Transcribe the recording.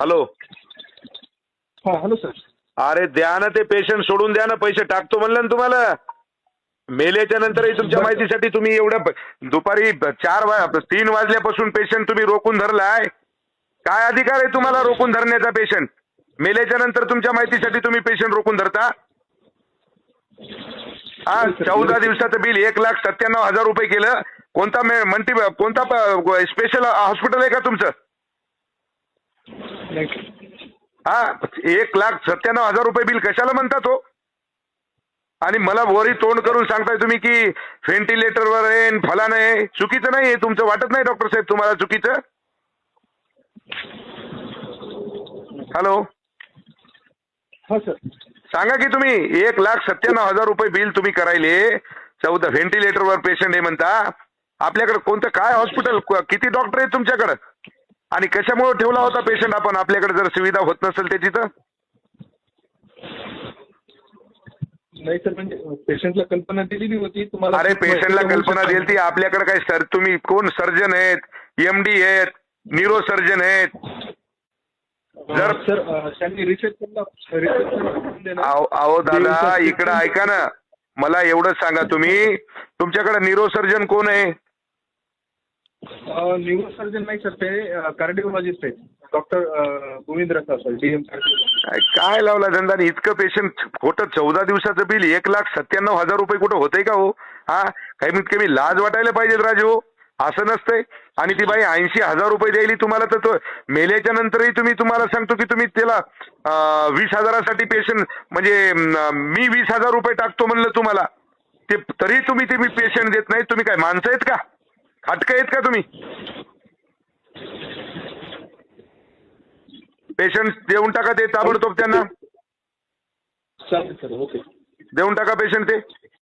Hello हा hello sir अरे द्या ना ते पेशंट सोडून द्या ना पैसे टाकतो म्हणलं ना तुम्हाला. मेल्याच्या नंतरही तुमच्या माहितीसाठी तुम्ही एवढं प- दुपारी ब- चार वा तीन वाजल्यापासून पेशंट तुम्ही रोखून धरलाय. काय अधिकार आहे तुम्हाला रोखून धरण्याचा पेशंट मेल्याच्या नंतर तुमच्या माहितीसाठी तुम्ही पेशंट रोखून धरता? हा चौदा दिवसाचं बिल एक लाख सत्त्याण्णव हजार रुपये केलं. कोणता मे- मल्टी कोणता स्पेशल हॉस्पिटल आहे का तुमचं? हा एक लाख सत्त्याण्णव हजार रुपये बिल कशाला म्हणता तो आणि मला वरी तोंड करून सांगताय तुम्ही की व्हेंटिलेटरवर आहे न फलानं आहे. चुकीचं नाही आहे तुमचं वाटत नाही डॉक्टर साहेब तुम्हाला चुकीचं? हॅलो? हा सर. सांगा की तुम्ही एक लाख सत्त्याण्णव हजार रुपये बिल तुम्ही करायले चौदा व्हेंटिलेटरवर पेशंट आहे म्हणता. आपल्याकडे कोणतं काय हॉस्पिटल किती डॉक्टर आहेत तुमच्याकडं? आणि कशामुळे ठेवला होता पेशंट आपण? आपल्याकडे जर सुविधा होत नसेल त्याची तर? नाही सर म्हणजे पेशंटला कल्पना दिलेली होती तुम्हाला अरे पेशंटला कल्पना देईल ती आपल्याकडे काय सर तुम्ही कोण सर्जन आहेत? एमडी आहेत न्यूरो सर्जन आहेत. जर- सर त्यांनी रिसेप्शन अहो अहो दादा इकडं ऐका ना. मला एवढंच सांगा तुम्ही. तुमच्याकडे न्यूरो सर्जन कोण आहे? न्यूरोसर्जन नाही सर ते कार्डिओलॉजिस्ट आहेत. डॉक्टर गोविंद्र सर डीएम काय काय लावला धंदा आणि इतकं पेशंट खोटं चौदा दिवसाचं बिल एक लाख सत्त्याण्णव हजार रुपये कुठं होतंय का हो? हा कमीत कमी लाज वाटायला पाहिजे राजू हो. असं नसतंय. आणि ती बाई ऐंशी हजार रुपये द्यायली तुम्हाला तर तो मेल्याच्या नंतरही तुम्ही तुम्हाला सांगतो की तुम्ही त्याला वीस हजारासाठी पेशंट म्हणजे मी वीस हजार रुपये टाकतो म्हणलं तुम्हाला. ते तरी तुम्ही ते मी पेशंट देत नाही. तुम्ही काय माणसं आहेत का? खाटकं आहेत का तुम्ही? पेशंट देऊन टाका ते ताबडतोब त्यांना. चालेल सर ओके. देऊन टाका पेशंट ते.